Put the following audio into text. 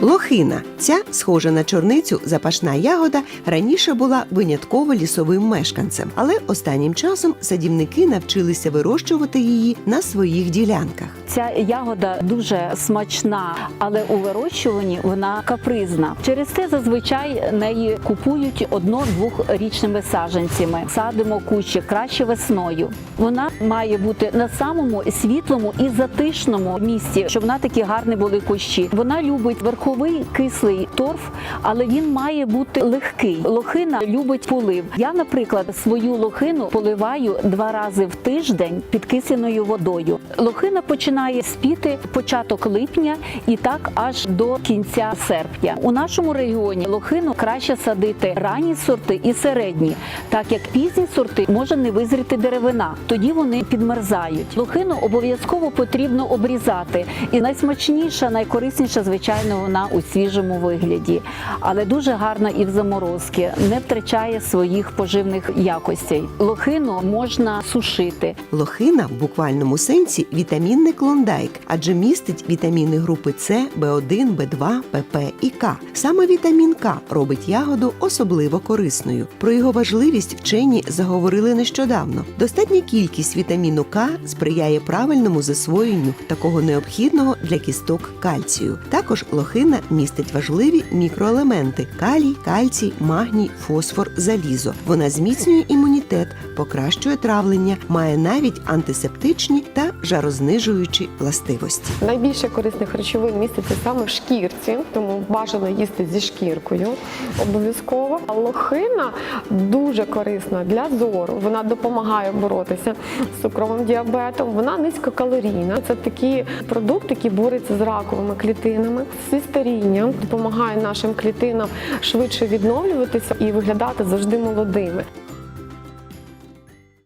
Лохина. Ця, схожа на чорницю, запашна ягода раніше була винятково лісовим мешканцем, але останнім часом садівники навчилися вирощувати її на своїх ділянках. Ця ягода дуже смачна, але у вирощуванні вона капризна. Через це зазвичай неї купують одно-двохрічними саджанцями. Садимо кущі краще весною. Вона має бути на самому світлому і затишному місці, щоб вона такі гарні були кущі. Вона любить верховий кислий торф, але він має бути легкий. Лохина любить полив. Я, наприклад, свою лохину поливаю два рази в тиждень підкисленою водою. Лохина починає спіти початок липня і так аж до кінця серпня. У нашому регіоні лохину краще садити ранні сорти і середні, так як пізні сорти може не визріти деревина. Тоді вони підмерзають. Лохину обов'язково потрібно обрізати. І найсмачніша, найкорисніша, звичайно, вона у свіжому вигляді, але дуже гарна і в заморозки, не втрачає своїх поживних якостей. Лохину можна сушити. Лохина в буквальному сенсі вітамінний клондайк, адже містить вітаміни групи С, В1, В2, ПП і К. Саме вітамін К робить ягоду особливо корисною. Про його важливість вчені заговорили нещодавно. Достатня кількість вітаміну К сприяє правильному засвоєнню такого необхідного для кісток кальцію. Також лохина містить важливі мікроелементи: калій, кальцій, магній, фосфор, залізо. Вона зміцнює імунітет, покращує травлення, має навіть антисептичні та жарознижуючі властивості. Найбільше корисних речовин міститься саме в шкірці, тому бажано їсти зі шкіркою обов'язково. Лохина дуже корисна для зору. Вона допомагає боротися з цукровим діабетом. Вона низькокалорійна. Це такий продукт, який бореться з раковими клітинами. Зі старінням допомагає нашим клітинам швидше відновлюватися і виглядати завжди молодими.